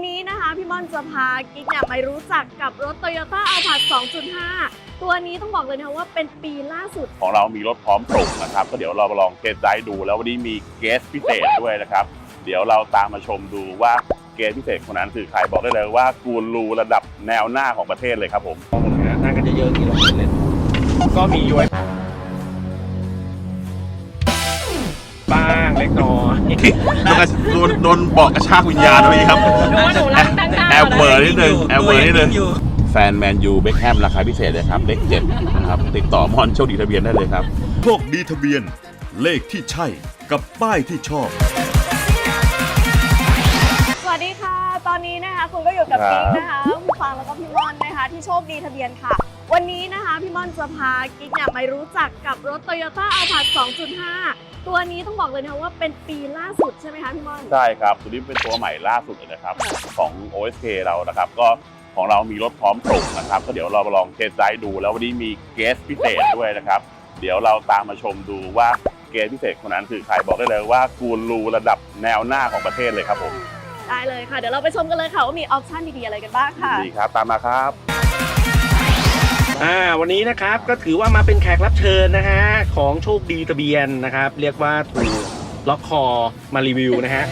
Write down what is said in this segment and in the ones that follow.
วันนี้นะคะพี่ม่อนจะพากิ๊กเนี่ยไปรู้จักกับรถ Toyota a l p a 2.5 ตัวนี้ต้องบอกเลยนะคะว่าเป็นปีล่าสุด ของเรามีรถพร้อมส่งนะครับ ก็เดี๋ยวเรามาลองเทสได้ดู แล้ววันนี้มีเกสพิเศษด้วยนะครับ เดี๋ยวเราตามมาชมดูว่าเกสพิเศษคนนั้นคือใครบอกได้เลยว่ากูรูระดับแนวหน้าของประเทศเลยครับผมนั่งกันเยอะๆกี่เราเล่นก็มีย้วยบ้าง กน้อยโดนโดนบอกกระชากวิญญาณเลยครับแอบเวอร์นิดนึงแอบเวอร์นิดนึงแฟนแมนยูเบคแฮมราคาพิเศษเลยครับเลขเจ็ดนะครับติดต่อมอนโชคดีทะเบียนได้เลยครับ โชคดีทะเบียน เลขที่ใช่กับป้ายที่ชอบ สวัสดีค่ะ ตอนนี้นะคะคุณก็อยู่กับครับกิ๊กนะคะคุณฟังแล้วก็พี่ม่อนนะคะ ที่โชคดีทะเบียนค่ะ วันนี้นะคะพี่ม่อนจะพากิ๊กเนี่ยไปรู้จักกับรถ Toyota a l p a 2.5 ตัวนี้ต้องบอกเลยนะคะว่าเป็นปีล่าสุดใช่ไหมคะพี่ม่อน ใช่ครับ ตัวนี้เป็นตัวใหม่ล่าสุดเลยนะครับ ของ OSK เรานะครับ ก็ของเรามีรถพร้อมส่งนะครับ ก็เดี๋ยวเรามาลองเทสได้ดู แล้ววันนี้มีเกสพิเศษด้วยนะครับ เดี๋ยวเราตามมาชมดูว่าเกสพิเศษคนนั้นคือใครบอกได้เลยว่ากูรูระดับแนวหน้าของประเทศเลยครับผมได้เลยค่ะ เดี๋ยวเราไปชมกันเลยค่ะว่ามีออปชั่นดีๆอะไรกันบ้างค่ะ ดีครับ ตามมาครับ อ่าวันนี้นะครับก็ถือว่ามาเป็นแขกรับเชิญนะฮะของโชคดีทะเบียนนะครับ เรียกว่าถูกล็อกคอมารีวิวนะฮะ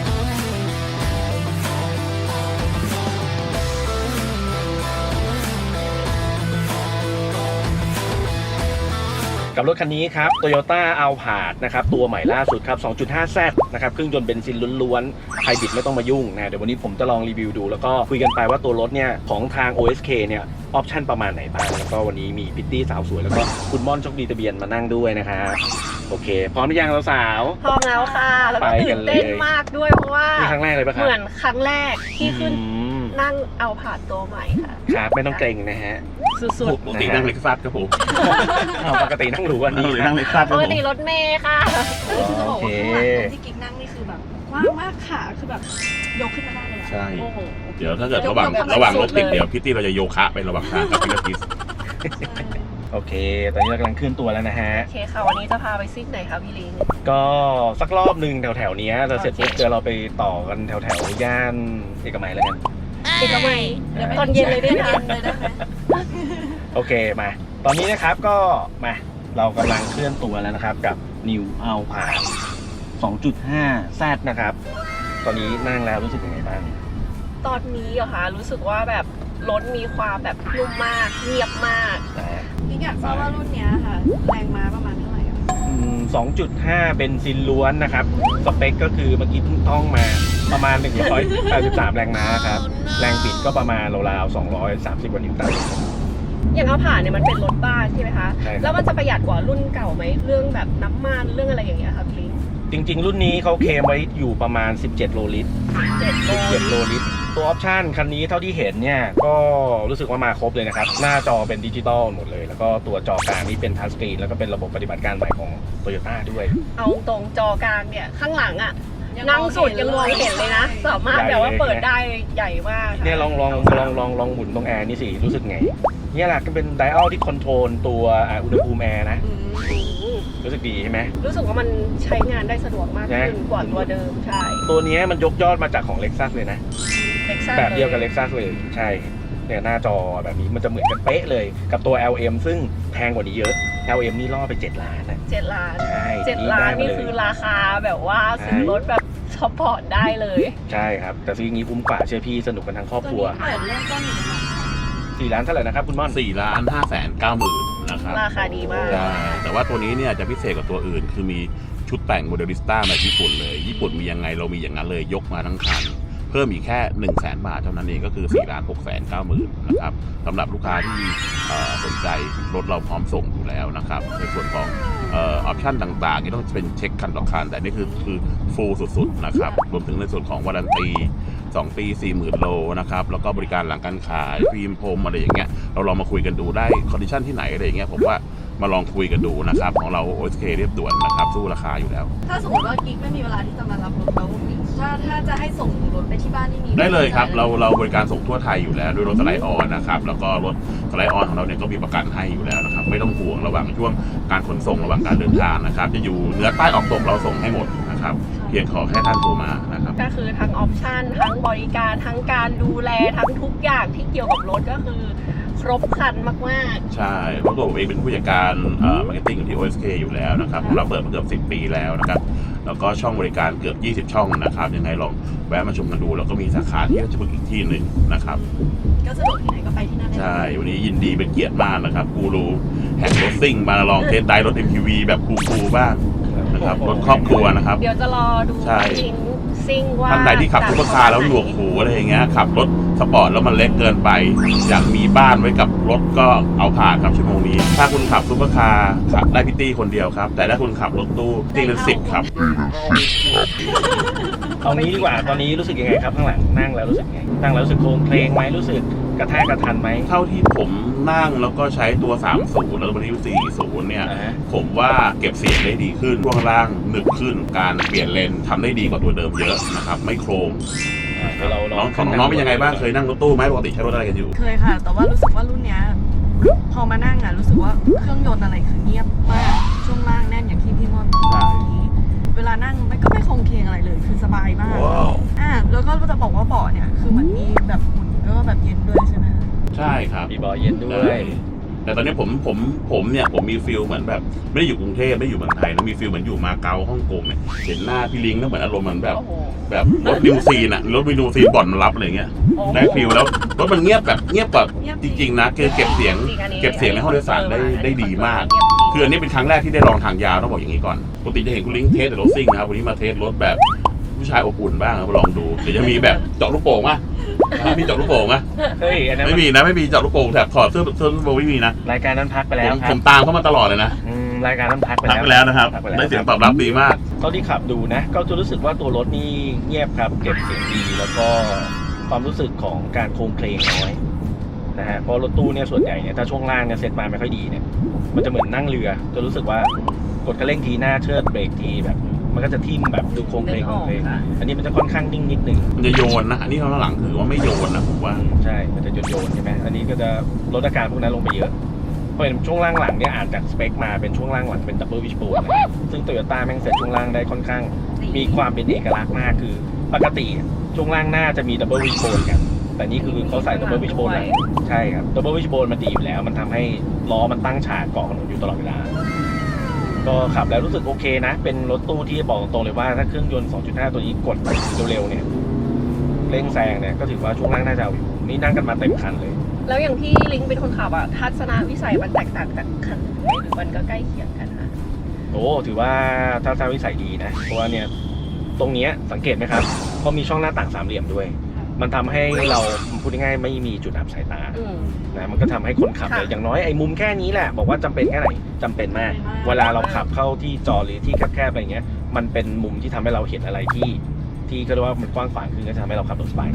กับรถคันนี้ครับ Toyota a l p a r d นะครับ ตัวใหม่ล่าสุดครับ 2.5Z นะครับ เครื่องยนต์เบนซินล้วนๆไฮบริดไม่ต้องมายุ่งนะ เดี๋ยววันนี้ผมจะลองรีวิวดู แล้วก็คุยกันไปว่าตัวรถเนี่ยของทาง OSK เนี่ย ออปชั่นประมาณไหนบ้าง แล้วก็วันนี้มีพิตตี้สาวสวย แล้วก็คุณม่อนโชคดีทะเบียนมานั่งด้วยนะครับโอเค พร้อมหรือยังเราสาวพร้อมแล้วค่ะ แล้วก็ไปกัตื่นนเลย เต้นมากด้วยเพราะว่า นี่ครั้งแรกเลยปะครับ เหมือนครั้งแรกที่ขึ้นอืม นั่งเอาผ่านตัวใหม่ค่ะ ครับไม่ต้องเกรงนะฮะ สุดปกตินั่งเล็กซัสครับผมอ้าวปกตินั่งหรูอันนี้นั่นะงเล็กซัสๆคปรับผกมติรถเมย์ค่ะโอเคที่กิ๊กนั่งนี่คือแบบกว้างมากค่ะคือแบบยกขึ้นมาได้เลยอะใช่ โอ้โห เดี๋ยวถ้าเกิดระหว่างระหว่างรถติดเดี๋ยวพิตตี้เราจะโยคะไประหว่างทางกับพิลาทิสโอเค ตอนนี้เรากำลังเคลื่อนตัวแล้วนะฮะ โอเคค่ะ วันนี้จะพาไปซิ่งไหนคะพี่ลิง ก็สักรอบหนึ่งแถวแถวๆเนี้ยเราเสร็จปุ๊บเดี๋ยวเราไปต่อกันแถวแถวๆย่านเอกมัยแล้วกัน เอกมัยเดี๋ยวไปตอนเย็นเลยได้ไหมเย็นเลยได้ไหมโอเคมา ตอนนี้นะครับก็มาเรากำลังเคลื่อนตัวแล้วนะครับ กับ New a l p a 2.5 Z นะครับ ตอนนี้นั่งแล้วรู้สึกยังไงบ้าง ตอนนี้เหรอคะรู้สึกว่าแบบรถมีความแบบนุ่มมากเงียบมากนะฮะกิ๊กอยากทราบว่ารุ่นเนี้ยค่ะ แรงม้าประมาณเท่าไหร่อะอืม2.5เบนซินล้วนนะครับ สเปคก็คือเมื่อกี้เพิ่งท่องมา ประมาณ 183 แรงม้าครับ แรงบิดก็ประมาณราวๆ230กว่านิวตัน อย่างเอาผ่านเนี่ยมันเป็นรถบ้านใช่ไหมคะ ใช่ครับ แล้วมันจะประหยัดกว่ารุ่นเก่าไหมเรื่องแบบน้ำมันเรื่องอะไรอย่างเงี้ยค่ะพี่ลิงจริง ๆ รุ่นนี้เขาเคลมไว้อยู่ประมาณ 17 โลลิตร เจ็ดโล17 โลลิตร ตัวออปชันคันนี้เท่าที่เห็นเนี่ย ก็รู้สึกว่ามาครบเลยนะครับ หน้าจอเป็นดิจิตอลหมดเลย แล้วก็ตัวจอกลางนี่เป็นทัชสกรีนแล้วก็เป็นระบบปฏิบัติการใหม่ของ Toyota ด้วย เอาตรงจอกลางเนี่ยข้างหลังอะยั นั่งสุดยังมองเห็นเลยนะ สามารถแบบว่าเปิดได้ใหญ่มากค่ะเนี่ยลองลองลองลองลองหมุนตรงแอร์นี่สิรู้สึกไงเนี่ยแหละก็เป็นไดอัลที่คอนโทรลตัวอ่าอุณหภูมิแอร์นะอืมรู้สึกดีใช่ไหมรู้สึกว่ามันใช้งานได้สะดวกมากขึ้นนะกว่าตัวเดิมใช่ ตัวเนี้ยมันยกยอดมาจากของ Lexus เลยนะ Lexus แบบเดียวกับล Lexus เลยใช่ เนี่ยหน้าจอแบบนี้มันจะเหมือนกันเป๊ะเลยกับตัว LM ซึ่งแพงกว่านี้เยอะ LM นี่ล่อไป 7 ล้านนะเจ็ดล้านใช่เจ็ดล้านได้มนี่เลยคือราคาแบบว่าซื้อใช่รถแบบสปอร์ตได้เลยใช่ครับ แต่ซื้ออย่างนี้คุ้มกว่าเชื่อพี่สนุกกันทั้งครอบตัวครัวนี้เปิดเริ่มต้นอยู่ประมาณเท่าไหร่สี่ล้านเท่าไหร่นะครับคุณม่อนสี่ล้านห้าแสนเก้าหมื่นนะครับราคาดีมาก ใช่แต่ว่าตัวนี้เนี่ยจะพิเศษกว่าตัวอื่น คือมีชุดแต่งโมเดลิสต้าแบบญี่ปุ่นเลย ญี่ปุ่นมียังไงเรามีอย่างนั้นเลยยกมาทั้งคัน เพิ่มอีกแค่1 0 0 0 0แบาทเท่านั้นเองก็คือ4ล้าน6แสน9หมื่นนะครับสำหรับลูกค้าที่สนใจรถเราพร้อมส่งอยู่แล้วนะครับ ในส่วนของออปชั่นต่างๆนี่ต้องเป็นเช็คคันต่อคัน แต่นี่คือคือฟูลสุดๆนะครับรวมถึงในส่วนของวารันตี2ปี 40,000 โลนะครับ แล้วก็บริการหลังการขายฟิล์มพรมอะไรอย่างเงี้ยเราลองมาคุยกันดูได้คอนดิชันที่ไหนอะไรอย่างเงี้ยผมว่ามาลองคุยกันดูนะครับ ของเรา OSK เรียบด่วนนะครับ สู้ราคาอยู่แล้ว ถ้าสมมติว่ากิ๊กไม่มีเวลาที่จะมารับรถแล้ว ที่บ้านนี่มีได้เลยครับ เราเราบริการส่งทั่วไทยอยู่แล้วด้วยรถสไลด์ออนนะครับแล้วก็รถสไลด์ออนของเราเนี่ยก็มีประกันให้อยู่แล้วนะครับไม่ต้องห่วงระหว่างช่วงการขนส่งระหว่างการเดินทางนะครับจะอยู่เหนือใต้ออกตกเราส่งให้หมดนะครับใช่เพียงขอแค่ท่านโทรมานะครับก็คือทั้งออปชันทั้งบริการทั้งการดูแลทั้งทุกอย่างที่เกี่ยวกับรถก็คือครบครันมากใช่เพราะตัวผมเองเป็นผู้จัดการมาร์เก็ตติ้งที่ OSK อยู่แล้วนะครับผมเราเปิดมาเกือบ10 ปีแล้วนะครับ แล้วก็ช่องบริการเกือบ 20 ช่องนะครับยังไงลองแวะมาชมกันดู แล้วก็มีสาขาที่ราชพฤกษ์อีกที่หนึ่งนะครับๆก็สะดวกที่ไหนก็ไปที่นั่นได้ใช่วันนี้ยินดีเป็นเกียรติมากนะครับกูรูแห่งรถซิ่งมาลองเทสไดรฟ์รถ MPV แบบคูลๆบ้างนะครับรถครอบครัวนะครับ เดี๋ยวจะรอดูใช่ ลิงก์ ซิ่งว่าท่านใดที่ขับซุปเปอร์คาร์แล้วหนวกหูอะไรอย่างเงี้ยขับรถสปอร์ตแล้วมันเล็กเกินไป อยากมีบ้านไว้กับรถก็เอาผ่านครับชั่วโมงนี้ ถ้าคุณขับซุปเปอร์คาร์ขับได้พิตตี้คนเดียวครับ แต่ถ้าคุณขับรถตู้ตีเป็นสิบครับ เอางี้ดีกว่าตอนนี้รู้สึกยังไงครับข้างหลังนั่งแล้วรู้สึกไงนั่งแล้วรู้สึกโครงเพลงไหมรู้สึกกระแทกกระทันไหม เท่าที่ผมนั่งแล้วก็ใช้ตัว 30 แล้วก็มาที่40 เนี่ย อ่าฮะ ผมว่าเก็บเสียงได้ดีขึ้นช่วงล่างหนึบขึ้นการเปลี่ยนเลนทำได้ดีกว่าตัวเดิมเยอะนะครับ ไม่โครงอ่าเดี๋ยวเราลน้อองงของน้องเป็นยังไงบ้างเคยนั่งรถตู้ไหมปกติใช้รถอะไรกันอยู่ เคยค่ะ แต่ว่ารู้สึกว่ารุ่นเนี้ยพอมานั่งอะรู้สึกว่าเครื่องยนต์อะไรคือเงียบมาก ช่วงล่างแน่นอย่างที่พี่ม่อนบอกใช่ เมื่อกี้เวลานั่งมันก็ไม่คงเคงอะไรเลย คือสบายมากอ่าแล้วก็จะบอกว่าเบาะเนี่ยคือเหมือนมีแบบหมุนก็แบบเย็นด้วยใช่ไหมคะใช่ครับ มีบอเย็นด้วย แต่ตอนนี้ผมผมผมเนี่ยผมมีฟิลเหมือนแบบ ไม่ได้อยู่กรุงเทพไม่ได้อยู่เมืองไทยนะมีฟิลเหมือนอยู่มาเก๊าฮ่องกงเนี่ยเห็นหน้าพี่ลิงแล้วเหมือนอารมณ์เหมือนแบบ โอ้โห แบบรถลิมูซีนอะรถลิมูซีนบ่อนมารับอะไรเงี้ยโอ้โหได้ฟิลแล้วรถมันเงียบแบบเงียบแบบเงียบจจริง ริง ๆ นะคือเก็บเสียง จริงอันนี้เก็บเสียงในห้องโดยสารได้ได้ดีมาก คืออันนี้เป็นครั้งแรกที่ได้ลองทางยาวต้องบอกอย่างนี้ก่อนปกติจะเห็นคุณลิงเทสแต่รถซิ่งนะครับวันนี้มาเทสรถแบบผู้ชายอบอุ่นบ้างครับลองดูเดี๋ยวจะมีแบบเจาะลูกโป่งอะมีเจาะลูกโป่งอะเฮ้ยอันนั้นไม่มันมีนะไม่มีเจาะลูกโป่งแถบถอดเสื้อเสื้อลูกโป่งไม่มีนะรายการนั้นพักไปผแล้วมคผรับมตามเข้ามาตลอดเลยนะอืมรายการนั้นพักไปทักแล้ว ไปแล้วนะครับพักไปแล้ว ได้เสียงตอบรับดีมาก เท่าที่ขับดูนะ ก็จะรู้สึกว่าตัวรถนี่เงียบครับ เก็บเสียงดีแล้วก็ความรู้สึกของการโครงเพลงน้อย นะฮะเพราะรถตู้เนี่ยส่วนใหญ่เนี่ยถ้าช่วงล่างเนี่ยเซ็ตมาไม่ค่อยดีเนี่ยมันจะเหมือนนั่งเรือจะรู้สึกว่ากดคันเร่งทีหน้าเชิดเบรกทีแบบ มันก็จะทิ่มแบบดูโครงเพลงโครงเพลงค่ะอันนี้มันจะค่อนข้างนิ่งนิดนึงมันจะโยนนะ อันนี้ข้างหลังถือว่าไม่โยนนะผมว่าใช่ มันจะโยนๆใช่ไหมอันนี้ก็จะลดอาการพวกนั้นลงไปเยอะเพราะเห็นช่วงล่างหลังเนี่ยอ่านจากสเปคมาเป็นช่วงล่างหลังเป็นดับเบิลวิชโบนซึ่งโตโยต้าแม่งเซ็ตช่วงล่างได้ค่อนข้าง มีความเป็นเอกลักษณ์มากคือ ปกติช่วงล่างหน้าจะมีดับเบิลวิชโบนกัน แต่นี่คือเขาใส่ดับเบิลวิชโบนหลังใช่ครับดับเบิลวิชโบนมันดีอยู่แล้ว มันทำให้ล้อมันตั้งฉากเกาะถนนอยู่ตลอดเวลา ก็ขับแล้วรู้สึกโอเคนะ เป็นรถตู้ที่บอกตรงๆเลยว่าถ้าเครื่องยนต์ 2.5 ตัวนี้กดเร็วๆเนี่ยเร่งแซงเนี่ยก็ถือว่าช่วงล่างน่าจะเอาอยู่นี่นั่งกันมาเต็มคันเลย แล้วอย่างที่ลิงเป็นคนขับอะทัศนวิสัยมันแตกต่างจากคันอื่นไหมหรือมันก็ใกล้เคียงกันคะโอ้ถือว่าถ้าทางวิสัยดีนะเพราะว่าเนี่ยตรงเนี้ยสังเกตไหมครับเพราะมีช่องหน้าต่างสามเหลี่ยมด้วย มันทำให้เราพูดง่ายๆไม่มีจุดอับสายตาอืมนะมันก็ทำให้คนขับค่ะเลยอย่างน้อยไอ้มุมแค่นี้แหละ บอกว่าจำเป็นแค่ไหนจำเป็นมาก เวลาเราขับเข้าที่จอหรือที่แคบๆอะไรเงี้ย มันเป็นมุมที่ทำให้เราเห็นอะไรที่ ที่ก็เรียกว่ามันกว้างขวางขึ้นก็จะทำให้เราขับรถสบาย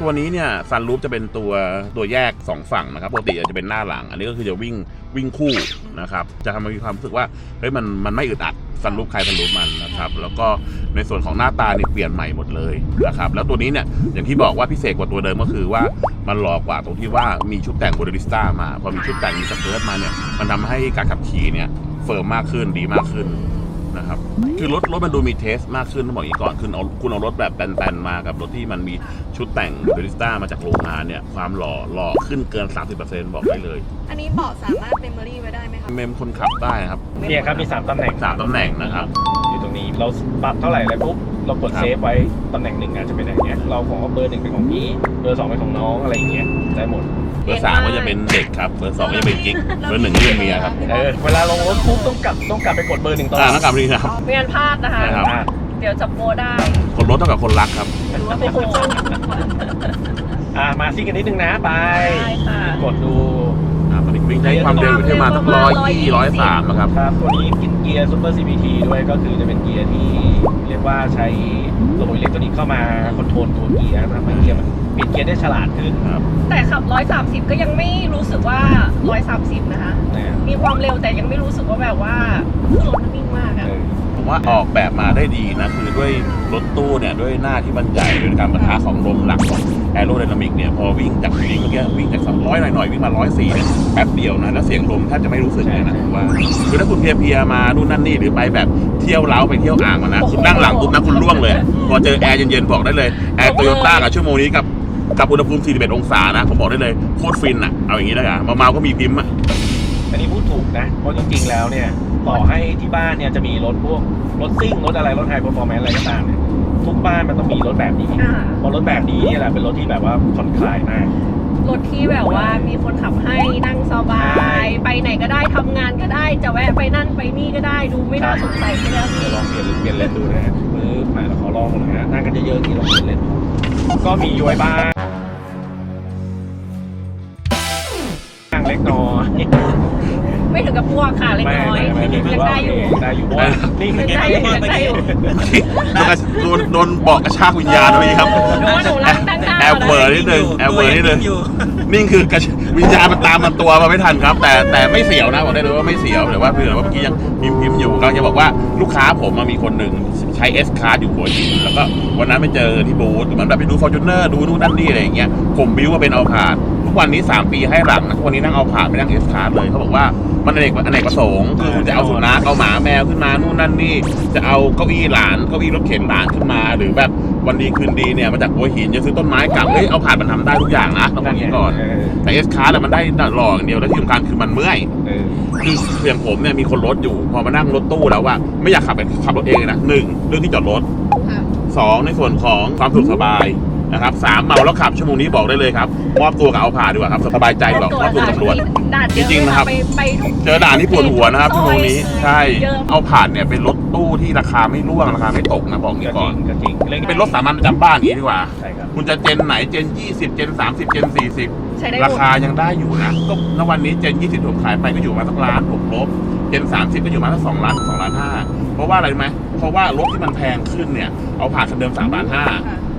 ตัวนี้เนี่ยซันรูปจะเป็นตัวตัวแยก 2 ฝั่งนะครับปกติจะเป็นหน้าหลัง อันนี้ก็คือจะวิ่งวิ่งคู่นะครับ จะทำให้มีความรู้สึกว่าเฮ้ยมันมันไม่อึดอัด สันรูปใครสันรูปมันนะครับแล้วก็ในส่วนของหน้าตาเนี่ยเปลี่ยนใหม่หมดเลยนะครับแล้วตัวนี้เนี่ยอย่างที่บอกว่าพิเศษกว่าตัวเดิมก็คือว่ามันหล่อกว่าตรงที่ว่ามีชุดแต่งโบลิสต้ามาพอมีชุดแต่งมีสเกิร์ตมาเนี่ยมันทำให้การขับขี่เนี่ยเฟิร์มมากขึ้นดีมากขึ้น นะครับ คือรถรถมันดูมีเทสมากขึ้นต้องบอกอย่างนี้ก่อนคือเอาคุณเอารถแบบแบนๆมากับรถที่มันมีชุดแต่งเบริสต้ามาจากโรงงานเนี่ยความหล่อหล่อขึ้นเกิน 30%บอกได้เลย อันนี้เบาะสามารถเมมโมรี่ไว้ได้ไหมคะเมมคนขับได้ครับเนี่ยครับมีสามตำแหน่งสามตำแหน่งนะครับ อยู่ตรงนี้เราปรับเท่าไหร่แล้วปุ๊บ เรากดครับเซฟไว้ตำแหน่งหนึ่งอาจจะเป็นอย่างเงี้ยเราขอเบอร์หนึ่งเป็นของพี่เบอร์สองเป็นของน้องอะไรอย่างเงี้ยได้หมด เบอร์สามก็จะเป็นเด็กครับเบอร์สองก็จะเป็นกิ๊กเบอร์หนึ่งก็เป็นเมียครับเออเวลาลงรถปุ๊บต้องกลับต้องกลับไปกดเบอร์หนึ่งตลออ่าดต้องกลับนี่นะครับ ไม่งั้นพลาดนะคะนะครับอ่าเดี๋ยวจับโปรได้คนรถเท่ากับคนรักครับ หรือว่าโอ้โหอ่ามาซิกันนิดนึงนะไป ได้ค่ะ กดดูอ่าตอนนี้ วิ่งได้ความเร็วอยู่ที่ประมาณสักร้อยยี่ร้อยสามนะครับ ครับตัวนี้กินเกียร์ Super CVT ด้วยก็คือจะเป็นเกียร์ที่เรียกว่าใช้ระบบอิเล็กทรอนิกส์เข้ามาคอนโทรลตัวเกียร์ทำให้เกียร์มันเปลี่ยนเกียร์ได้ฉลาดขึ้นแต่ขับ 130 ก็ยังไม่รู้สึกว่า 130 นะคะ นะมีความเร็วแต่ยังไม่รู้สึกว่าแบบว่าเครื่องยนต์มันนิ่งมากเออะอผม ว่าออกแบบมาได้ดีนะ คือด้วยรถตู้เนี่ย ด้วยหน้าที่มันใหญ่ด้วยการปะทะของลมหลักของแอโรไดนามิกเนี่ย พอวิ่งจากนี้เมื่อกี้วิ่งจาก 200 หน่อยๆ วิ่งมา 104เนี่ยแป๊บเดียวนะ แล้วเสียงลมแทบจะไม่รู้สึกเลยนะว่า คือถ้าคุณเพลียๆมานู่นนั่นนี่หรือไปแบบเที่ยวเล้าไปเที่ยวอ่างมานะคุณนั่งหลังปุ๊บนะคุณล่วงเลยพอเจอแอร์เย็นๆบอกได้เลยแอร์โตโยต้ากับชั่วโมงนี้กับกับอุณหภูมิ 41 องศานะ ผมบอกได้เลยโคตรฟินอะ เอาอย่างนี้แล้วกันมาเมาก็มีพิมพ์อะ อันนี้พูดถูกนะ เพราะจริงๆ แล้วเนี่ย ต่อให้ที่บ้านเนี่ยจะมีรถพวกรถซิ่งรถอะไรรถไฮเปอร์ฟอร์แมนซ์อะไรก็ตามเนี่ยทุกบ้านมันต้องมีรถแบบนี้อ่า เพราะรถแบบนี้เนี่ยแหละเป็นรถที่แบบว่าผ่อนคลายมาก รถที่แบบว่ามีคนขับให้นั่งสบายไปไหนก็ได้ทำงานก็ได้จะแวะไปนั่นไปนี่ก็ได้ดูไม่น่าสงสัยใช่ไหมพี่เดี๋ยวลองเปลี่ยนเปลี่ยนเลนดูนะฮะมือหมายเราขอลองหน่อยฮะนั่งกันเยอะๆนี่ลองเปลี่ยนเลนดูก็มีย้วยบ้างบ้างเล็กน้อย ไม่ถึงกับพวกค่ะเล็กน้อยไม่ไม่ยังไม่ได้อยู่ได้อยู่เพราะว่านี่คือได้อยู่ยังได้อยู่ โดนโดนบอกกระชากวิญญาณเลยครับหนูว่าหนูรักตั้งหน้าแอบเวอร์นิดนึงแอบเวอร์นิดนึงนี่คือกระชวิญญาณมันตามมันตัวมาไม่ทันครับ แต่แต่ไม่เสียวนะบอกได้เลยว่าไม่เสียวแต่ว่าเพื่อนว่าเมื่อกี้ยังพิมพ์พิมพ์อยู่ก็จะบอกว่าลูกค้าผมมามีคนหนึ่งใช้เอสคาร์อยู่หัวหินแล้วก็วันนั้นไปเจอที่บูธเหมือนแบบไปดูฟอร์จูเนอร์ดูนู่นนั่นนี่อะไรอย่างเงี้ยผมบิวว่าเป็นเอาผาด ทุกวันนี้ 3 ปีให้หลังนะทุกวันนี้นั่งเอาผาดไม่นั่งเอสคาร์เลยเขาบอกว่ามันอเนกอเนกประสงค์คือคุณจะเอาสุนัขเอาหมาแมวขึ้นมานู่นนั่นนี่จะเอาเก้าอี้หลานเก้าอี้รถเข็นหลานขึ้นมา หรือแบบวันดีคืนดีเนี่ยมาจากหัวหินจะซื้อต้นไม้กลับเฮ้ยเอาผ่านมันทำได้ทุกอย่างนะต้องบอกอย่างนี้ก่อนเออแต่เอสคาร์มันได้หล่ออย่างเดียวแล้วที่สำคัญคือมันเมื่อย เออ คืออย่างผมเนี่ยมีคนรถอยู่ พอมานั่งรถตู้แล้วว่าไม่อยากขับไปขับรถเองนะหนึ่งเรื่องที่จอดรถสองในส่วนของความสะดวกสบาย นะครับสามเมาแล้วขับชั่วโมงนี้บอกได้เลยครับมอบตัวกับเอาผ่าดีกว่าครับสบายใจกว่ามอบตัวกับตำรวจ ด่านเยอะจริงๆนะครับ ไปไปทุก เจอด่านที่ปวดหัวนะครับชั่วโมงนี้ใช่เยอะ เอาผ่านเนี่ยเป็นรถตู้ที่ราคาไม่ร่วงราคาไม่ตกนะบอกอย่างก็นี้จก่ริอนงก็จริงเล่นเป็นรถสามัญประจำบ้านอย่างนี้ดีกว่า ใช่ครับ คุณจะเจนไหนเจน 20 เจน 30 เจน40ใช้ได้หรามดคายังได้อยู่นะก็ณวันนี้เจน 20ถูกขายไปก็อยู่มาสักล้านหกลบเจน 30 ก็อยู่มาสักสองล้านสองล้านห้าเพราะว่าอะไรรู้ไหมเพราะว่ารถที่มันแพงขึ้นเนี่ยเอาผ่านคันเดิม3ล้านห้า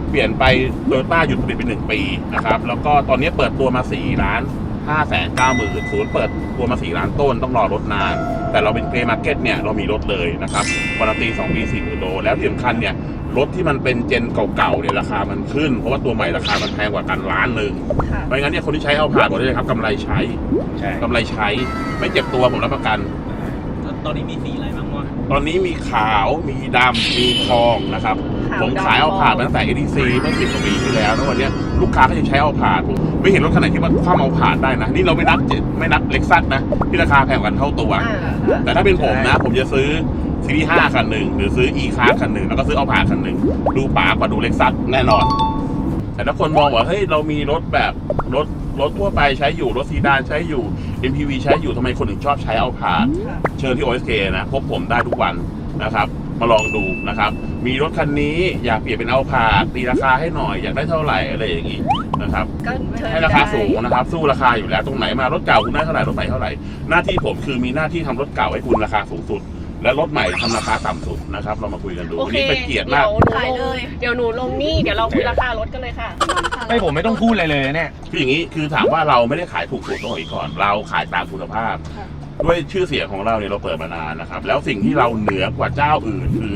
เปลี่ยนไปโตโยต้าหยุดผลิตไปหนึ่งปีนะครับแล้วก็ตอนนี้เปิดตัวมา4ล้าน5แสนเก้าหมื่นศูนย์เปิดตัวมา 4 ล้านต้นต้องรอรถนาน แต่เราเป็นเกรมาร์เก็ตเนี่ย เรามีรถเลยนะครับการันตี 2 ปี4หมื่นโล แล้วที่สำคัญเนี่ย รถที่มันเป็นเจนเก่าๆเนี่ยราคามันขึ้น เพราะว่าตัวใหม่ราคามันแพงกว่ากันล้านหนึ่งค่ะไม่งั้นเนี่ยคนที่ใช้เอาผ่านบอกได้เลยครับกำไรใช้ใช่กำไรใช้ไม่เจ็บตัวผมรับประกัน ตอนนี้มีสีอะไรบ้างวะตอนนี้มีขาวมีดำมีทองนะครับขาว ผมดำขายเอาผ่านทองมาตั้งแต่ ADC เมื่อสิบกว่าปีที่แล้วแล้ววันเนี้ยลูกค้าก็ยังใช้เอาผ่านผมไม่เห็นรถคันไหนที่มันคว่ำเอาผ่านได้นะ นี่เราไม่นับเจ็ดไม่นับเล็กซัสนะ ที่ราคาแพงกว่ากันเท่าตัวอ่าแต่ถ้าเป็นผมนะ ผมจะซื้อซีรีส์5คันหนึ่งหรือซื้อ e คาร์คันหนึ่งแล้วก็ซื้อเอาผ่านคันหนึ่งดูป๋ากว่าดูเล็กซัสแน่นอน แต่ถ้าคนมองว่าเฮ้ยเรามีรถแบบรถรถทั่วไปใช้อยู่รถซีดานใช้อยู่ MPV ใช้อยู่ทำไมคนถึงชอบใช้เอาผ่าน เชิญที่ OSK นะพบผมได้ทุกวันนะครับ มาลองดูนะครับ มีรถคันนี้อยากเปลี่ยนเป็นเอาผ่านตีราคาให้หน่อยอยากได้เท่าไหร่อะไรอย่างนี้นะครับ ก็เชิญให้ราคาได้สูงนะครับ สู้ราคาอยู่แล้วตรงไหนมารถเก่าคุณได้เท่าไหร่รถใหม่เท่าไหร่ หน้าที่ผมคือมีหน้าที่ทำรถเก่าให้คุณราคาสูงสุด และรถใหม่ทำราคาต่ำสุดนะครับ เรามาคุยกันดูโอวันเคนี้เป็นเกียรติมากเดี๋ยวหนูลงเดี๋ยวหนูลงนี่ เดี๋ยวเราคุยราคารถกันเลยค่ะ ไม่ผมไม่ต้องพูดอะไรเลยเนี่ย คืออย่างนี้คือถามว่าเราไม่ได้ขายถูกสุดต้องบอกอีกก่อน เราขายตามคุณภาพ ด้วยชื่อเสียงของเราเนี่ยเราเปิดมานานนะครับ แล้วสิ่งที่เราเหนือกว่าเจ้าอื่น คือ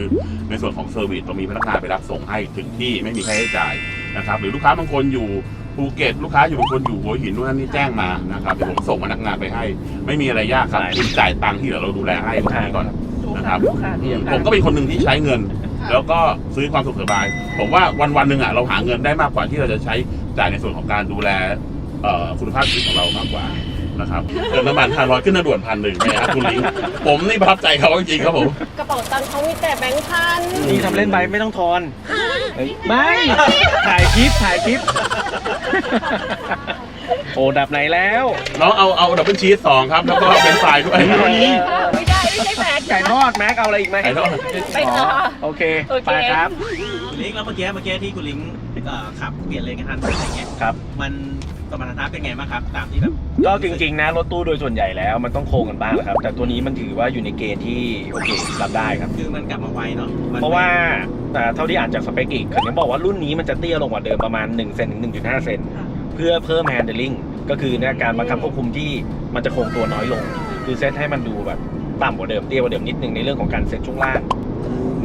ในส่วนของเซอร์วิสเรามีพนักงานไปรับส่งให้ถึงที่ไม่มีค่าใช้จ่ายนะครับ หรือลูกค้าบางคนอยู่ภูเก็ตลูกค้าอยู่บางคนอยู่หัวหินนู่นนั่นนี่แจ้งมานะครับเดี๋ยวผมส่งพนักงานไปให้ ไม่มีอะไรยากครับใช่คุณจ่ายตังค์ที่เดี๋ยวเราดูแลให้ตรงนี้ก่อนนะครับลูกค้าที่ผมก็เป็นคนหนึ่งที่ใช้เงิน แล้วก็ซื้อความสุขสบาย ผมว่าวันวันๆหนึ่งอะเราหาเงินได้มากกว่าที่เราจะใช้จ่ายในส่วนของการดูแลเอ่อคุณภาพชีวิตของเรามากกว่า นะครับเติมน้ำมันพันร้อยขึ้นทางด่วนพันหนึ่งนะครับคุณลิงผมนี่ประทับใจเขาจริงๆครับผมกระเป๋าตังค์เขามีแต่แบงค์พันนี่ทำเล่นไปไม่ต้องทอนเฮ้ยไม่ถ่ายคลิปถ่ายคลิป โอ้ดับไหนแล้ว น้องเอาเอาดับเบิลชีสสองครับ แล้วก็เป็นไฟรายด้วยไม่ได้ไม่ใช่แบงค์ไก่ทอดแม็กเอาอะไรอีกไหมไก่ทอดไปต่อโอเคโอเคไปครับคุณลิงแล้วเมื่อกี้เมื่อกี้ที่คุณลิงเอ่อขับเปลี่ยนเลนกันทันอะไรเงี้ยครับ มัน สมรรถนะเป็นไงบ้างครับ ตามที่แบบก็จริงๆนะรถตู้โดยส่วนใหญ่แล้วมันต้องโค้งกันบ้างแหละครับ แต่ตัวนี้มันถือว่าอยู่ในเกณฑ์ที่โอเครับได้ครับ คือมันกลับมาไวเนาะมันเพราะว่าเอ่อเท่าที่อ่านจากสเปคอีกเขายังบอกว่ารุ่นนี้มันจะเตี้ยลงกว่าเดิมประมาณ1เซนถึง1.5เซนเพื่อเพิ่ม handling ก็คือในการบังคับควบคุมที่มันจะคงตัวน้อยลง คือเซตให้มันดูแบบต่ำกว่าเดิมเตี้ยกว่าเดิมนิดนึงในเรื่องของการเซตช่วงล่าง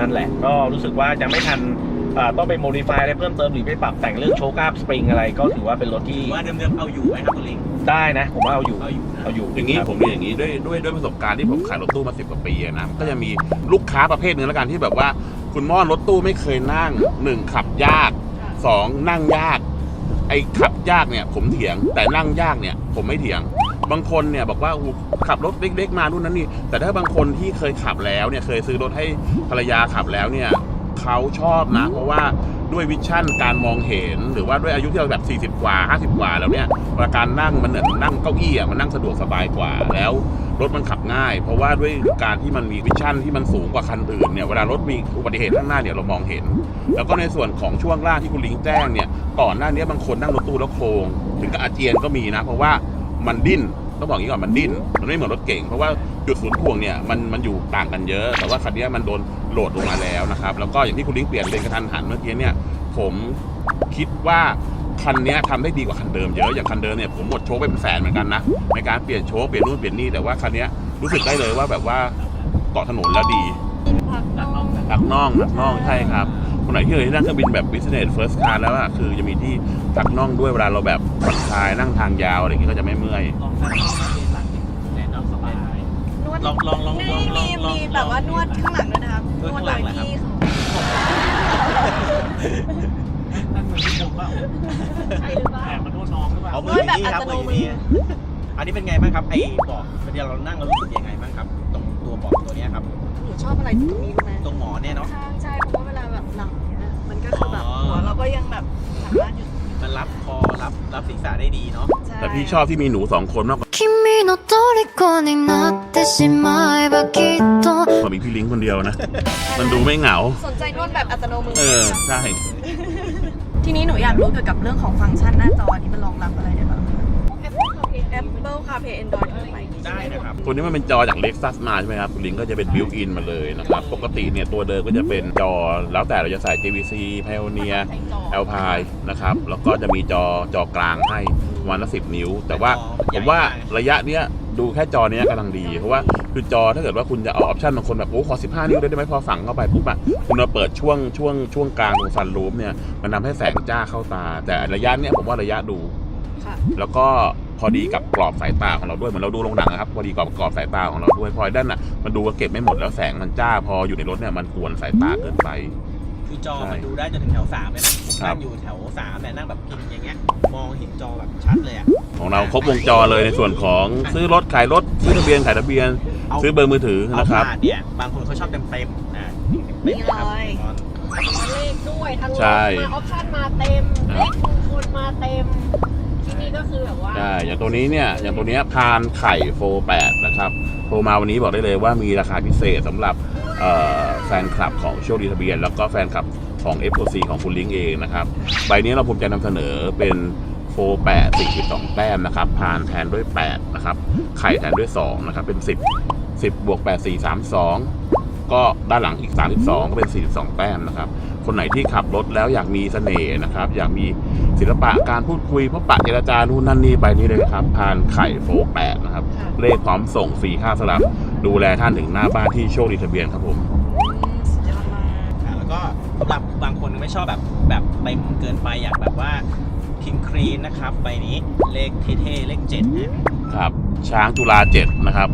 นั่นแหละ ก็รู้สึกว่ายังไม่ทันอ่า ต้องไปโมดิฟายอะไรเพิ่มเติมหรือไปปรับแต่งเรื่องโชคอัพสปริงอะไรก็ถือว่าเป็นรถที่ว่าเดิมๆเอาอยู่ไหมครับคุณลิงได้นะ ผมว่าเอาอยู่เอาอยู่นะเอาอยู่อย่างนี้ครับผมเรียนอย่างนี้ด้วยด้วยด้วยประสบการณ์ที่ผมขายรถตู้มาสิบกว่าปีอะนะก็จะมีลูกค้าประเภทหนึ่งแล้วกันที่แบบว่า คุณม่อนรถตู้ไม่เคยนั่งหนึ่งขับยากสองนั่งยาก ไอ้ขับยากเนี่ย ผมเถียงแต่นั่งยากเนี่ย ผมไม่เถียงบางคนเนี่ยบอกว่าอู้ขับรถเล็กๆมารุ่นนั้นนี่แต่ถ้าบางคนที่เคยขับแล้วเนี่ยเคยซื้อรถให้ภรรยาขับแล้วเนี่ย เขาชอบนะ เพราะว่าด้วยวิชั่นการมองเห็น หรือว่าด้วยอายุที่เราแบบ 40 กว่า 50 กว่าแล้วเนี่ยเวลาการนั่งมันเหมือนนั่งเก้าอี้อะมันนั่งสะดวกสบายกว่าแล้วรถมันขับง่าย เพราะว่าด้วยการที่มันมีวิชั่นที่มันสูงกว่าคันอื่นเนี่ยเวลารถมีอุบัติเหตุข้างหน้าเนี่ยเรามองเห็น แล้วก็ในส่วนของช่วงล่างที่คุณลิงแจ้งเนี่ยก่อนหน้านี้บางคนนั่งรถตู้แล้วโครงถึงกับอาเจียนก็มีนะ เพราะว่ามันดิ้น ต้องบอกอย่างนี้ก่อนมันดิ้นมันไม่เหมือนรถเก่ง เพราะว่าจุดศูนย์ถ่วงเนี่ยมันมันอยู่ต่างกันเยอะ แต่ว่าคันนี้มันโดนโหลดลงมาแล้วนะครับแล้วก็อย่างที่คุณลิงเปลี่ยนเลนกระทันหันเมื่อกี้เนี่ยผมคิดว่าคันเนี้ยทำได้ดีกว่าคันเดิมเยอะอย่างคันเดิมเนี่ยผมหมดโชคไปเป็นแสนเหมือนกันนะในการเปลี่ยนโชคเปลี่ยนนู่นเปลี่ยนนี่แต่ว่าคันเนี้ยรู้สึกได้เลยว่าแบบว่าเกาะถนนแล้วดีพักน้องหนักน่องหนักน่องใช่ครับ คนไหนที่เคยนั่งเครื่องบินแบบ business first class แล้วอะคือจะมีที่พักน่องด้วยเวลาเราแบบผ่อนคลายนั่งทางยาวอะไรอย่างเงี้ยก็จะไม่เมื่อย ลองนั่งลองนั่งเรียนหลังแน่นอนสบาย นวดลองลองลองนี่ลองลอมีงลองมีแบบว่านวดข้างหลังด้วยนะครับนวดข้างหลังเหรอครับที่เขานั่นเหมือนที่ผมว่าใช่หรือเปล่า แอบมาโทษน้องหรือเปล่าเอามือด้วยแบบนี่ครับอัตโนมือมือนี่อันนี้เป็นไงบ้างครับไอ้เบอกเวลาเรานั่งเรารู้สึกยังไงบ้างครับ ตรงตัวเบอกตัวเนี้ยครับ หนูชอบอะไรตรงนี้รู้ไหมตรงหมอนเนี่ยเนาะ ข้างใช่เพราะว่า ได้ดีเนาะ ใช่ แต่พี่ชอบที่มีหนูสองคนมากกว่า 君の虜になってしまえばきっと มีพี่ลิงคนเดียวนะ มันดูไม่เหงา สนใจนวดแบบอัตโนมือ เออ ไหมคะ ใช่ ทีนี้หนูอยากรู้เกี่ยวกับเรื่องของฟังก์ชันหน้าจอนี้มันรองรับอะไรได้บ้างคะ Apple CarPlay Android ทั่วไปได้นะครับ ตัวนี้มันเป็นจอจากเล็กซัสมาใช่ไหมครับคุณลิงก็จะเป็นบิวอินมาเลยนะครับ ปกติเนี่ยตัวเดิมก็จะเป็นจอแล้วแต่เราจะใส่ JVC Pioneer Alpine นะครับ แล้วก็จะมีจอจอกลางให้ประวันละสิบนิ้ว แต่ว่าผมว่าระยะเนี้ยดูแค่จอเนี้ยกำลังดี เพราะว่าคือจอถ้าเกิดว่าคุณจะเอาออปชันบางคนแบบโอ้ขอ 15 นิ้วได้ไหมพอฝังเข้าไปปุ๊บอะคุณมาเปิดช่วงช่วงช่วงกลางตรงซันรูฟเนี่ยมันทำให้แสงจ้าเข้าตา แต่ระยะเนี้ยผมว่าระยะดูค่ะแล้วก็ พอดีกับกรอบสายตาของเราด้วยเหมือนเราดูโรงหนังนะครับพอดีกับกรอบสายตาของเราด้วยพอด้านน่ะมันดูว่าเก็บไม่หมดแล้วแสงมันจ้าพออยู่ในรถเนี่ยมันกวนสายตาเกินไปคือจอใช่มันดูได้จนถึงแถวสามเลยนะผมครันั่บงอยู่แถวสามเนี่ยนั่งแบบพิงอย่างเงี้ยมองเห็นจอแบบชัดเลยอะของเราครบวงจรเลยในส่วนของซื้อรถขายรถซื้อทะเบียนขายทะเบียนเอาซื้อเบอร์มือถือเอานะครับผ่านเนี่ยบางคนเขาชอบเต็มเต็มๆนะเต็มๆนะครับนี่เลยเลขด้วยทั้งรถใช่มาออปชั่นมาเต็มคเลรับขมงคลมาเต็ม ที่นี่ก็คือแบบว่าใช่อย่างตัวนี้เนี่ยอย่างตัวเนี้ยพานไข่โฟ8นะครับโทรมาวันนี้บอกได้เลยว่ามีราคาพิเศษสำหรับเอ่อแฟนคลับของโชคดีทะเบียน แล้วก็แฟนคลับของ FOC ของคุณลิงเองนะครับใบนี้เราภูมิใจนำเสนอเป็นโฟ8 42 แต้มนะครับพานแทนด้วย 8 นะครับ ไข่แทนด้วย 2 นะครับ เป็น 10 10บวก8 4 3 2 ก็ด้านหลังอีก 32 ก็เป็น 42 แต้มนะครับ คนไหนที่ขับรถแล้วอยากมีเสน่ห์นะครับ อยากมีศิลปะการพูดคุยพบปะเจรจานู่นนั่นนี่ไปนี่เลยครับพานไข่โฟแปดนะครับค่ะเลขพร้อมส่งฟรีค่าสลับ ดูแลท่านถึงหน้าบ้านที่โชคดีทะเบียนครับผม สุดยอดมาก อ่าแล้วก็สำหรับบางคนไม่ชอบแบบแบบเต็มเกินไปอยากแบบว่าพิมพ์ครีนนะครับใบนี้เลขเท่ๆเลขเจ็ดนะ ครับช้างจุฬาเจ็ดนะครับ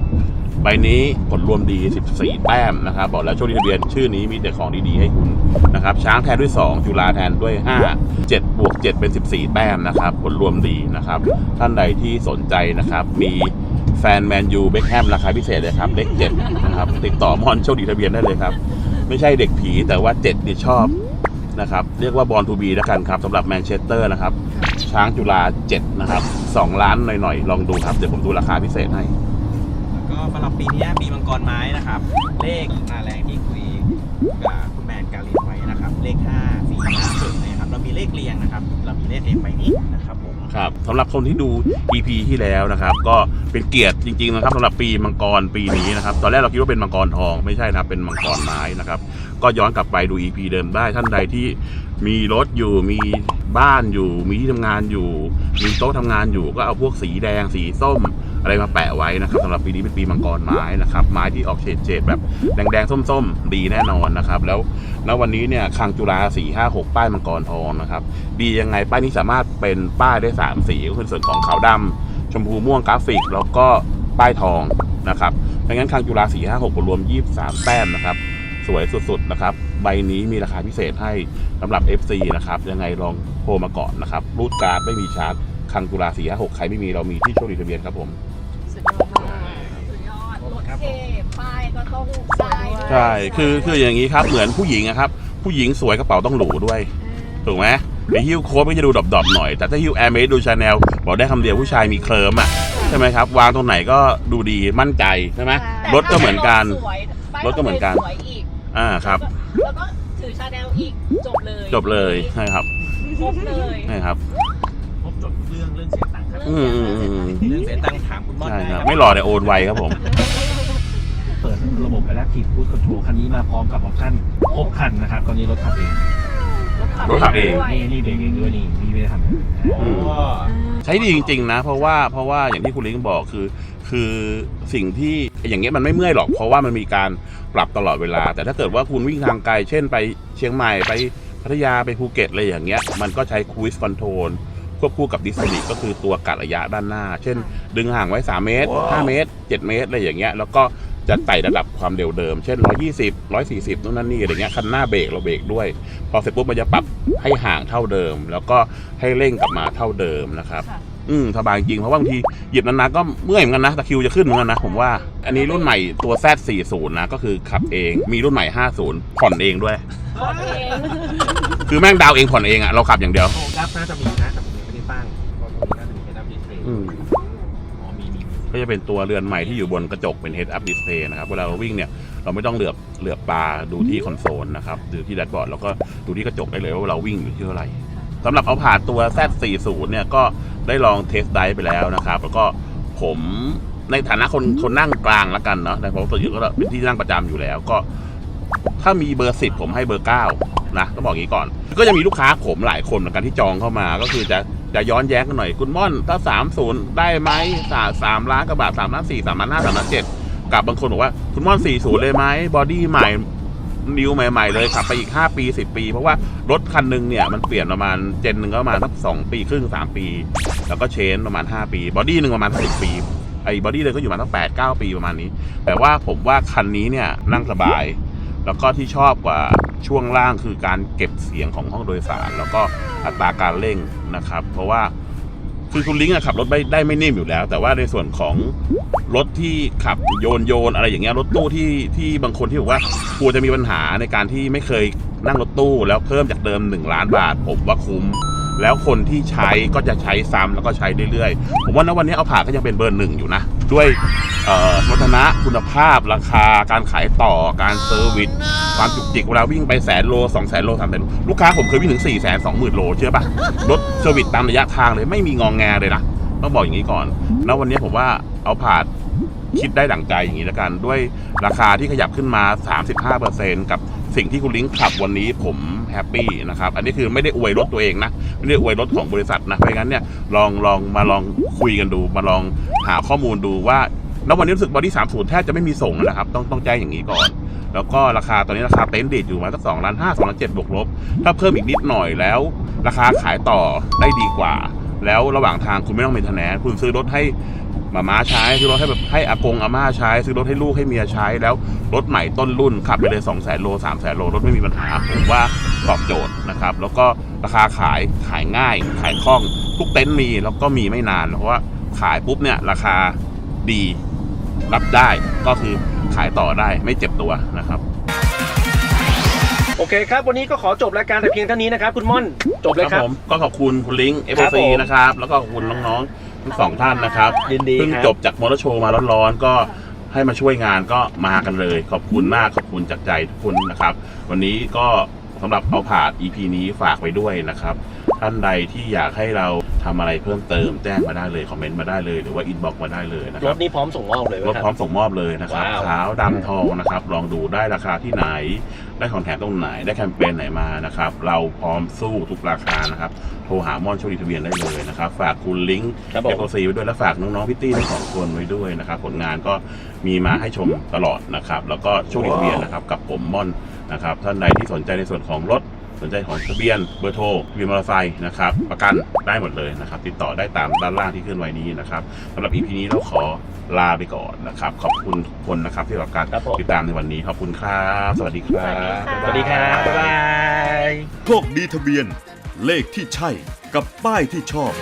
ใบนี้ผลรวมดี 14 แต้มนะครับ บอกแล้วโชคดีทะเบียน ชื่อนี้มีแต่ของดี ๆ ให้คุณ นะครับช้างแทนด้วย 2 จุฬาแทนด้วย 5 7บวก7เป็น 14 แต้มนะครับ ผลรวมดีนะครับ ท่านใดที่สนใจนะครับ มีแฟนแมนยูเบคแฮมราคาพิเศษเลยครับ เลข7นะครับ ติดต่อมอนโชคดีทะเบียนได้เลยครับ ไม่ใช่เด็กผีแต่ว่า7นี่ชอบนะครับ เรียกว่าบอลทูบีแล้วกันครับสำหรับแมนเชสเตอร์นะครับ ช้างจุฬา7นะครับ2ล้านหน่อยๆ ลองดูครับ เดี๋ยวผมดูราคาพิเศษให้ แล้วก็สำหรับปีนี้ปีมังกรไม้นะครับ เลขหน้าแรงที่คุยกับ เลขเรียงนะครับ เรามีเลขเรียงใบนี้นะครับผมครับสำหรับคนที่ดู EP ที่แล้วนะครับ ก็เป็นเกียรติจริงๆนะครับสำหรับปีมังกรปีนี้นะครับ ตอนแรกเราคิดว่าเป็นมังกรทองไม่ใช่นะครับเป็นมังกรไม้นะครับ ก็ย้อนกลับไปดู EP เดิมได้ท่านใดที่มีรถอยู่มีบ้านอยู่ มีที่ทำงานอยู่ มีโต๊ะทำงานอยู่ก็เอาพวกสีแดงสีส้ม อะไรมาแปะไว้นะครับสำหรับปีนี้เป็นปีมังกรไม้นะครับไม้ที่ออกเฉดเฉดๆแบบแดงๆส้มๆดีแน่นอนนะครับแล้วณวันนี้เนี่ยคางจุฬาสี่ห้าหกป้ายมังกรทองนะครับดียังไงป้ายนี้สามารถเป็นป้ายได้สามสีก็คือส่วนของขาวดำชมพูม่วงกราฟิก แล้วก็ป้ายทองนะครับดังนั้นคางจุฬาสี่ห้าหกรวมยี่สามแต้มนะครับสวยสุดๆนะครับ ใบนี้มีราคาพิเศษให้สำหรับ FC นะครับ ยังไงลองโทรมาก่อนนะครับ รูดการ์ดไม่มีชาร์จคังกุลาสี่ห้าหกใครไม่มีเรามีที่โชคดีทะเบียนครับผม ดรถเท่ป้ายก็ต้องได้ด้วยใช่ คือคืออย่างนี้ครับ เหมือนผู้หญิงอะครับ ผู้หญิงสวยกระเป๋าต้องหรูด้วย ถูกไหมไอฮิ้วโค้ดก็จะดูดอบๆหน่อย แต่ถ้าฮิ้วแอร์เมสดูชาแนลบอกได้คำเดียวผู้ชายมีเคลิมอะใช่ไหมครับ วางตรงไหนก็ดูดีมั่นใจใช่ไหมแต่รถก็เหมือนกัน สวยป้ายรถก็เหมือนกัน สวยอีกอ่าครับ แล้วก็ถือชาแนลอีกจบเลยจบเลยใช่ครับครบเลยใช่ครับพบจบเรื่องเรื่องเสียตังค์ครับอืมอืมอืมอืมเรื่องเสียตังค์ถามคุณม่อนใช่ได้ครับครับไม่หล่อแต่โอนไวครับผมเปิด ระบบ Adaptive Cruise Control คันนี้มาพร้อมกับออปชั่นครบคันนะครับตอนนี้รถขับเองรถขับเองด้วยนี่นี่เบรกเองด้วยนี่นี่ไม่ได้ทำอืม ใช้ดีจริงๆนะ เพราะว่าเพราะว่าอย่างที่คุณลิงบอกคือ คือสิ่งที่อย่างเงี้ยมันไม่เมื่อยหรอก เพราะว่ามันมีการปรับตลอดเวลา แต่ถ้าเกิดว่าคุณวิ่งทางไกล เช่นไปเชียงใหม่ไปพัทยาไปภูเก็ตอะไรอย่างเงี้ยมันก็ใช้คู i สคอนโทรลควบคู่กับดิส b ิก็คือตัวกัดระยะด้านหน้า เช่น ดึงห่างไว้ 3 เมตร 5 เมตร 7 เมตรอะไรอย่างเงี้ยแล้วก็ จะไต่ระดับความเร็วเดิม เช่น 120 140นู่นนั่นนี่อะไรเงี้ยคันหน้าเบรกเราเบรกด้วย พอเสร็จปุ๊บมันจะปรับให้ห่างเท่าเดิม แล้วก็ให้เร่งกลับมาเท่าเดิมนะครับค่ะอืมสบายจริงเพราะว่าบางทีเหยียบนานๆก็เมื่อยเหมือนกันนะตะคริวจะขึ้นเหมือนกันนะผมว่า อันนี้รุ่นใหม่ตัว Z40 นะก็คือขับเองมีรุ่นใหม่ 50 ผ่อนเองด้วยรถเองคือแม่งดาวเองผ่อนเองอะเราขับอย่างเดียว โอ้ดับน่าจะมีนะ ก็จะเป็นตัวเรือนใหม่ที่อยู่บนกระจกเป็น head up display นะครับ เวลาเราวิ่งเนี่ยเราไม่ต้องเหลือบเหลือบตาดูที่คอนโซลนะครับดูที่แดชบอร์ดแล้วก็ดูที่กระจกได้เลยว่าเราวิ่งอยู่ที่เท่าไหร่สำหรับเอาผ่าตัว Z40 เนี่ยก็ได้ลองเทสไดไปแล้วนะครับ แล้วก็ผมในฐานะคนคนนั่งกลางแล้วกันเนาะแต่เพราะตัวอยู่ก็เป็นที่นั่งประจำอยู่แล้วก็ ถ้ามีเบอร์สิบผมให้เบอร์เก้านะต้องบอกอย่างนี้ก่อน ก็จะมีลูกค้าผมหลายคนเหมือนกันที่จองเข้ามาก็คือจะ จะย้อนแย้งกันหน่อยคุณม่อนถ้าสามศูนย์ได้ไหมสาสามล้านกว่าบาทสามล้านสี่สามล้านห้าสามล้านเจ็ดกับบางคนบอกว่าคุณม่อนสี่ศูนย์เลยไหมบอดี้ใหม่นิวใหม่ ๆ เลยขับไปอีกห้าปีสิบปี เพราะว่ารถคันหนึงเนี่ย มันเปลี่ยนประมาณเจนหนึ่งก็ประมาณสักสองปีครึ่งสามปี แล้วก็เชนประมาณห้าปี บอดี้หนึ่งประมาณสิบปี ไอ้บอดี้เลยก็อยู่มาณสักแปดเก้าปีประมาณนี้ แต่ว่าผมว่าคันนี้เนี่ยนั่งสบาย แล้วก็ที่ชอบกว่า ช่วงล่างคือการเก็บเสียงของห้องโดยสาร แล้วก็อัตราการเร่งนะครับ เพราะว่าคือคุณลิงก์ขับรถไม่ได้ไม่นิ่มอยู่แล้ว แต่ว่าในส่วนของรถที่ขับโยนโยนอะไรอย่างเงี้ยรถตู้ที่ที่บางคนที่บอกว่ากลัวจะมีปัญหาในการที่ไม่เคยนั่งรถตู้แล้วเพิ่มจากเดิม 1 ล้านบาทผมว่าคุ้ม แล้วคนที่ใช้ก็จะใช้ซ้ำแล้วก็ใช้เรื่อยๆ ผมว่าณวันนี้เอาผ่าก็ยังเป็นเบอร์หนึ่งอยู่นะ ด้วยสมรรถนะคุณภาพราคาการขายต่อการเซอร์วิสความจุกจิกเวลาวิ่งไปแสนโลสองแสนโลสามแสนโลลูกค้าผมเคยวิ่งถึง4ี่แสนสองหมื่นโลเชื่อปะรถเซอร์วิสตามระยะทางเลยไม่มีงองแงเลยนะต้องบอกอย่างนี้ก่อนณวันนี้ผมว่าเอาผ่าคิดได้ดั่งใจอย่างนี้แล้วกัน ด้วยราคาที่ขยับขึ้นมา 35%กับ สิ่งที่คุณลิงก์ขับวันนี้ผมแฮปปี้นะครับ อันนี้คือไม่ได้อวยรถตัวเองนะ ไม่ได้อวยรถของบริษัทนะเพราะงั้นเนี่ยลองลองมาลองคุยกันดู มาลองหาข้อมูลดูว่าณวันนี้รู้สึกบอดี้สามศูนย์แทบจะไม่มีส่งนะครับ ต้องต้องแจ้งอย่างนี้ก่อน แล้วก็ราคาตอนนี้ราคาเต็นท์ดีดอยู่มาสักสองล้านห้าสองล้านเจ็ดบวกลบ ถ้าเพิ่มอีกนิดหน่อยแล้ว ราคาขายต่อได้ดีกว่า แล้วระหว่างทางคุณไม่ต้องมีทนแนนคุณซื้อรถให้ มาม้าใช้ ซื้อรถให้แบบให้อากงอาม่าใช้ ซื้อรถให้ลูกให้เมียใช้ แล้วรถใหม่ต้นรุ่นขับไปเลย 2 0 0 0 0 0 โล 3 0 0 0 0 โล รถไม่มีปัญหา ผมว่าตอบโจทย์นะครับ แล้วก็ราคาขายขายง่าย ขายคล่อง ทุกเต็นท์มีแล้วก็มีไม่นานเพราะว่าขายปุ๊บเนี่ยราคาดีรับได้ก็คือขายต่อได้ไม่เจ็บตัวนะครับ โอเคครับ วันนี้ก็ขอจบรายการแต่เพียงเท่านี้นะครับ คุณม่อน จบเลยครับผมก็ขอบคุณคุณลิงเอฟครับซีผมนะครับ แล้วก็ขอบคุณน้องๆ ทั้งสองท่านนะครับยินดีเพิ่งครับ จบจากมอเตอร์โชว์มาร้อนๆก็ให้มาช่วยงานก็มากันเลย ขอบคุณมากขอบคุณจากใจทุกคนนะครับ วันนี้ก็สำหรับเอาผ่าน EP นี้ฝากไว้ด้วยนะครับ ท่านใดที่อยากให้เรา ททำอะไรเพิ่มเติมแจ้งมาได้เลยคอมเมนต์มาได้เลยหรือว่าอินบ็อกมาได้เลยนะครรัถบนี้พร้อมส่งมอบเลยไหมรถคพร้อรับ มส่งมอบเลยนะครับว้าว ขาวดำทองนะครับ ลองดูได้ราคาที่ไหน ได้ของแถมตรงไหนได้แคมเปญไหนมานะครับ เราพร้อมสู้ทุกราคานะครับ โทรหาม่อนโชคดีทะเบียนได้เลยนะครับ ฝากคุณลิงก์ ครับผเอมฟโอซีไว้ด้วยและฝากน้องๆพี่ตี้ทั้งสองคนไว้ด้วยนะครับ ผลงานก็มีมาให้ชมตลอดนะครับ แล้วก็โชคดีทะเบียนนะครับกับผมม่อนนะครับ ท่านใดที่สนใจในส่วนของรถ สนใจของทะเบียนเบอร์โทรทะเบียนมอเตอร์ไซค์นะครับประกันได้หมดเลยนะครับ ติดต่อได้ตามด้านล่างที่ขึ้นไว้นี้นะครับสำหรับ EP นี้เราขอลาไปก่อนนะครับ ขอบคุณทุกคนนะครับที่รับการครับผม ติดตามในวันนี้ขอบคุณครับ สวัสดีครับ สวัสดีครับ บ๊ายบาย โชคดีทะเบียน เลขที่ใช่กับป้ายที่ชอบ